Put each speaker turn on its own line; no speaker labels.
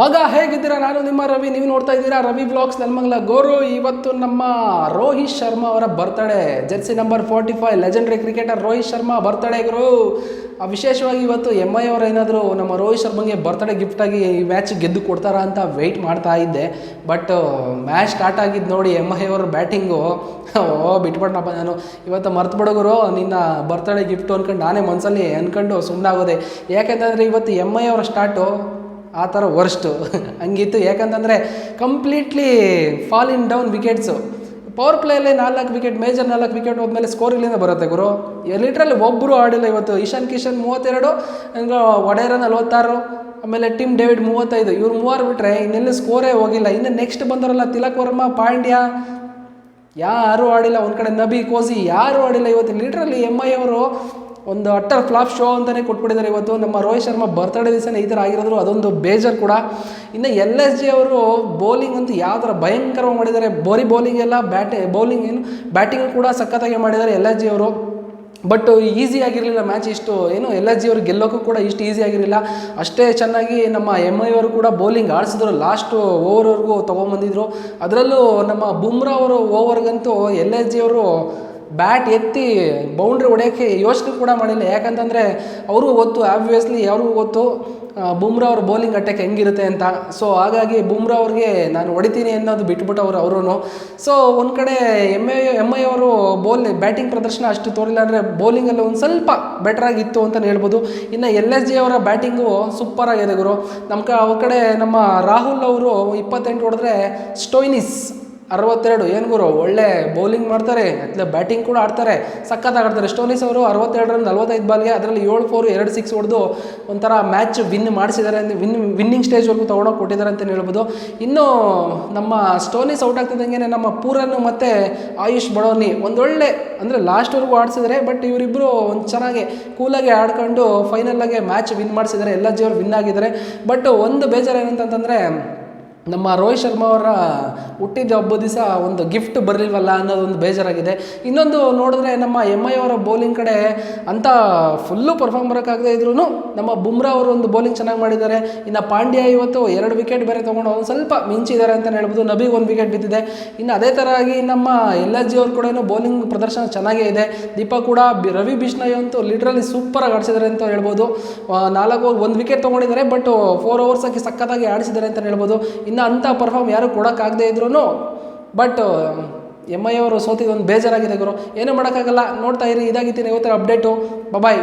ಮಗ ಹೇಗಿದ್ದೀರಾ? ನಾನು ನಿಮ್ಮ ರವಿ, ನೀವು ನೋಡ್ತಾ ಇದ್ದೀರಾ ರವಿ ಬ್ಲಾಗ್ಸ್ ನೆಲಮಂಗಲ ಗೋರು. ಇವತ್ತು ನಮ್ಮ ರೋಹಿತ್ ಶರ್ಮಾ ಅವರ birthday jersey number forty five legendary cricketer Rohit Sharma birthday ಗುರು. ವಿಶೇಷವಾಗಿ ಇವತ್ತು ಎಂ ಐ ಅವರು ಏನಾದರೂ ನಮ್ಮ ರೋಹಿತ್ ಶರ್ಮಾಗೆ ಬರ್ತಡೇ ಗಿಫ್ಟಾಗಿ ಈ ಮ್ಯಾಚ್ ಗೆದ್ದು ಕೊಡ್ತಾರಾ ಅಂತ ವೆಯ್ಟ್ ಮಾಡ್ತಾ ಇದ್ದೆ. ಬಟ್ ಮ್ಯಾಚ್ ಸ್ಟಾರ್ಟ್ ಆಗಿದ್ದು ನೋಡಿ ಎಂ ಐ ಅವರ ಬ್ಯಾಟಿಂಗು ಓ ಬಿಟ್ಬಿಟ್ನಪ್ಪ ನಾನು. ಇವತ್ತು ಮರ್ತು ಬಿಡೋಗರು ನಿನ್ನ ಬರ್ತಡೇ ಗಿಫ್ಟು ಅಂದ್ಕೊಂಡು ನಾನೇ ಮನಸ್ಸಲ್ಲಿ ಅಂದ್ಕೊಂಡು ಸುಮ್ಮನಾಗೋದೆ ಯಾಕೆಂತಂದರೆ ಇವತ್ತು ಎಂ ಐ ಅವರ ಸ್ಟಾರ್ಟು ಆ ಥರ ವರ್ಸ್ಟು ಹಂಗಿತ್ತು. ಯಾಕಂತಂದರೆ completely fall in down wickets power ಪ್ಲೇಯಲ್ಲಿ ನಾಲ್ಕು ವಿಕೆಟ್ ಮೇಜರ್ ನಾಲ್ಕು ವಿಕೆಟ್ ಹೋದ್ಮೇಲೆ ಸ್ಕೋರ್ ಇಲ್ಲಿಂದ ಬರುತ್ತೆ ಗುರು. ಲಿಟ್ರಲ್ಲಿ ಒಬ್ಬರು ಆಡಿಲ್ಲ ಇವತ್ತು. ಇಶಾನ್ ಕಿಶನ್ ಮೂವತ್ತೆರಡು, ಹಂಗೆ ಒಡೆಯರ ನಲ್ವತ್ತಾರು, ಆಮೇಲೆ ಟಿಮ್ ಡೇವಿಡ್ ಮೂವತ್ತೈದು. ಇವ್ರು ಮೂವರು ಬಿಟ್ಟರೆ ಇನ್ನೆಲ್ಲೂ ಸ್ಕೋರೇ ಹೋಗಿಲ್ಲ. ಇನ್ನು ನೆಕ್ಸ್ಟ್ ಬಂದರಲ್ಲ ತಿಲಕ್ ವರ್ಮ, ಪಾಂಡ್ಯ. ಯಾರೂ ಆಡಿಲ್ಲ. ಒಂದು ಕಡೆ ನಬಿ ಕೋಸಿ ಯಾರೂ ಆಡಿಲ್ಲ ಇವತ್ತು. ಲಿಟ್ರಲ್ಲಿ ಎಂ ಐ ಅವರು ಒಂದು ಅಟ್ಟರ್ ಫ್ಲಾಪ್ ಶೋ ಅಂತಲೇ ಕೊಟ್ಬಿಟ್ಟಿದ್ದಾರೆ ಇವತ್ತು. ನಮ್ಮ ರೋಹಿತ್ ಶರ್ಮಾ ಬರ್ತ್ಡೇ ದಿವಸನೇ ಈ ಥರ ಆಗಿರೋದ್ರು ಅದೊಂದು ಬೇಜಾರು ಕೂಡ. ಇನ್ನು ಎಲ್ ಎಸ್ ಜಿ ಅವರು ಬೌಲಿಂಗ್ ಅಂತೂ ಯಾವ ಥರ ಭಯಂಕರವಾಗಿ ಮಾಡಿದ್ದಾರೆ. ಬೋರಿ ಬೌಲಿಂಗ್ ಎಲ್ಲ ಬ್ಯಾಟ್ ಬೌಲಿಂಗ್ ಏನು ಬ್ಯಾಟಿಂಗ್ ಕೂಡ ಸಖತ್ತಾಗಿ ಮಾಡಿದ್ದಾರೆ ಎಲ್ ಎಸ್ ಜಿ ಅವರು. ಬಟ್ ಈಸಿ ಆಗಿರಲಿಲ್ಲ ಮ್ಯಾಚ್ ಇಷ್ಟು. ಏನು ಎಲ್ ಎಸ್ ಜಿ ಅವರು ಗೆಲ್ಲೋಕ್ಕೂ ಕೂಡ ಇಷ್ಟು ಈಸಿ ಆಗಿರಲಿಲ್ಲ. ಅಷ್ಟೇ ಚೆನ್ನಾಗಿ ನಮ್ಮ ಎಂ ಐ ಅವರು ಕೂಡ ಬೌಲಿಂಗ್ ಆಡಿಸಿದ್ರು. ಲಾಸ್ಟ್ ಓವರ್ವರೆಗೂ ತೊಗೊಂಬಂದಿದ್ರು. ಅದರಲ್ಲೂ ನಮ್ಮ ಬುಮ್ರಾ ಅವರು ಓವರ್ಗಂತೂ ಎಲ್ ಎಸ್ ಜಿ ಅವರು ಬ್ಯಾಟ್ ಎತ್ತಿ ಬೌಂಡ್ರಿ ಹೊಡೆಯೋಕ್ಕೆ ಯೋಚನೆ ಕೂಡ ಮಾಡಿಲ್ಲ. ಯಾಕಂತಂದರೆ ಅವ್ರಿಗೂ ಗೊತ್ತು ಆಬ್ವಿಯಸ್ಲಿ ಅವ್ರಿಗೂ ಗೊತ್ತು ಬುಮ್ರಾ ಅವ್ರ ಬೌಲಿಂಗ್ ಅಟ್ಯಾಕ್ ಹೆಂಗಿರುತ್ತೆ ಅಂತ. ಸೊ ಹಾಗಾಗಿ ಬುಮ್ರಾ ಅವ್ರಿಗೆ ನಾನು ಹೊಡಿತೀನಿ ಅನ್ನೋದು ಬಿಟ್ಬಿಟ್ಟು ಅವರು ಸೊ ಒಂದು ಕಡೆ ಎಂ ಐ ಎಂ ಐ ಅವರು ಬೌಲ್ ಬ್ಯಾಟಿಂಗ್ ಪ್ರದರ್ಶನ ಅಷ್ಟು ತೋರಿಲ್ಲ ಅಂದರೆ ಬೌಲಿಂಗಲ್ಲಿ ಒಂದು ಸ್ವಲ್ಪ ಬೆಟರ್ ಆಗಿತ್ತು ಅಂತಲೇ ಹೇಳ್ಬೋದು. ಇನ್ನು ಎಲ್ ಎಸ್ ಜಿ ಅವರ ಬ್ಯಾಟಿಂಗು ಸೂಪರ್ ಆಗಿದೆ ಗುರು. ನಮ್ಮ ಕ ಅವ್ರ ಕಡೆ ನಮ್ಮ ರಾಹುಲ್ ಅವರು ಇಪ್ಪತ್ತೆಂಟು ಹೊಡೆದ್ರೆ ಸ್ಟೋಯ್ನಿಸ್ ಅರವತ್ತೆರಡು. ಏನು ಗುರು, ಒಳ್ಳೆ ಬೌಲಿಂಗ್ ಮಾಡ್ತಾರೆ ಅತ್ಲೆ ಬ್ಯಾಟಿಂಗ್ ಕೂಡ ಆಡ್ತಾರೆ. ಸಖತ್ತಾಗಿ ಆಡ್ತಾರೆ. ಸ್ಟೋನಿಸ್ ಅವರು ಅರವತ್ತೆರಡರಿಂದ ನಲ್ವತ್ತೈದು ಬಾಲ್ಗೆ ಅದರಲ್ಲಿ ಏಳು ಫೋರು ಎರಡು ಸಿಕ್ಸ್ ಹೊಡೆದು ಒಂಥರ ಮ್ಯಾಚ್ ವಿನ್ ಮಾಡಿಸಿದ್ದಾರೆ ಅಂತ ವಿನ್ ವಿನ್ನಿಂಗ್ ಸ್ಟೇಜ್ವರೆಗೂ ತೊಗೊಂಡೋಗಿ ಕೊಟ್ಟಿದ್ದಾರೆ ಅಂತಲೇ ಹೇಳ್ಬೋದು. ಇನ್ನು ನಮ್ಮ ಸ್ಟೋನಿಸ್ ಔಟ್ ಆಗ್ತಿದ್ದಂಗೆ ನಮ್ಮ ಪೂರನ್ನು ಮತ್ತು ಆಯುಷ್ ಬಡೋನಿ ಒಂದೊಳ್ಳೆ, ಅಂದರೆ ಲಾಸ್ಟ್ವರೆಗೂ ಆಡಿಸಿದ್ದಾರೆ ಬಟ್ ಇವರಿಬ್ಬರು ಒಂದು ಚೆನ್ನಾಗಿ ಕೂಲಾಗಿ ಆಡ್ಕೊಂಡು ಫೈನಲಾಗೆ ಮ್ಯಾಚ್ ವಿನ್ ಮಾಡಿಸಿದ್ದಾರೆ. ಎಲ್ಲ ಜೀವರು ವಿನ್ ಆಗಿದ್ದಾರೆ. ಬಟ್ ಒಂದು ಬೇಜಾರು ಏನಂತಂತಂದರೆ ನಮ್ಮ ರೋಹಿತ್ ಶರ್ಮಾ ಅವರ ಹುಟ್ಟಿದ ಹಬ್ಬದ ದಿವಸ ಒಂದು ಗಿಫ್ಟ್ ಬರಲಿಲ್ವಲ್ಲ ಅನ್ನೋದೊಂದು ಬೇಜಾರಾಗಿದೆ. ಇನ್ನೊಂದು ನೋಡಿದ್ರೆ ನಮ್ಮ ಎಂ ಐ ಅವರ ಬೌಲಿಂಗ್ ಕಡೆ ಅಂತ ಫುಲ್ಲು ಪರ್ಫಾರ್ಮ್ ಬರೋಕ್ಕಾಗದೇ ಇದ್ರೂ ನಮ್ಮ ಬುಮ್ರಾ ಅವರು ಒಂದು ಬೌಲಿಂಗ್ ಚೆನ್ನಾಗಿ ಮಾಡಿದ್ದಾರೆ. ಇನ್ನು ಪಾಂಡ್ಯ ಇವತ್ತು ಎರಡು ವಿಕೆಟ್ ಬೇರೆ ತೊಗೊಂಡು ಒಂದು ಸ್ವಲ್ಪ ಮಿಂಚಿದ್ದಾರೆ ಅಂತಲೇ ಹೇಳ್ಬೋದು. ನಬಿಗೆ ಒಂದು ವಿಕೆಟ್ ಬಿದ್ದಿದೆ. ಇನ್ನು ಅದೇ ಥರ ಆಗಿ ನಮ್ಮ ಎಲ್ ಜಿ ಅವ್ರ ಕೂಡ ಬೌಲಿಂಗ್ ಪ್ರದರ್ಶನ ಚೆನ್ನಾಗೇ ಇದೆ. ದೀಪ ಕೂಡ ರವಿ ಬಿಷ್ಣಾಯ್ ಅಂತೂ ಲಿಟ್ರಲಿ ಸೂಪರಾಗಿ ಆಡಿಸಿದ್ದಾರೆ ಅಂತ ಹೇಳ್ಬೋದು. ನಾಲ್ಕು ಒಂದು ವಿಕೆಟ್ ತೊಗೊಂಡಿದ್ದಾರೆ ಬಟ್ ಫೋರ್ ಓವರ್ಸ್ ಹಾಕಿ ಸಖತ್ತಾಗಿ ಆಡಿಸಿದ್ದಾರೆ ಅಂತ ಹೇಳ್ಬೋದು. ಇನ್ನು ಅಂಥ ಪರ್ಫಾರ್ಮ್ ಯಾರು ಕೊಡೋಕ್ಕಾಗದೇ ಇದ್ರೂ ಬಟ್ ಎಂ ಐ ಅವರು ಸೋತಿದ್ದು ಒಂದು ಬೇಜಾರಾಗಿದೆ ಗುರು. ಏನೂ ಮಾಡೋಕ್ಕಾಗಲ್ಲ. ನೋಡ್ತಾ ಇರಿ ಇದಾಗಿತ್ತು ಇವತ್ತರ ಅಪ್ಡೇಟು. ಬಾಯ್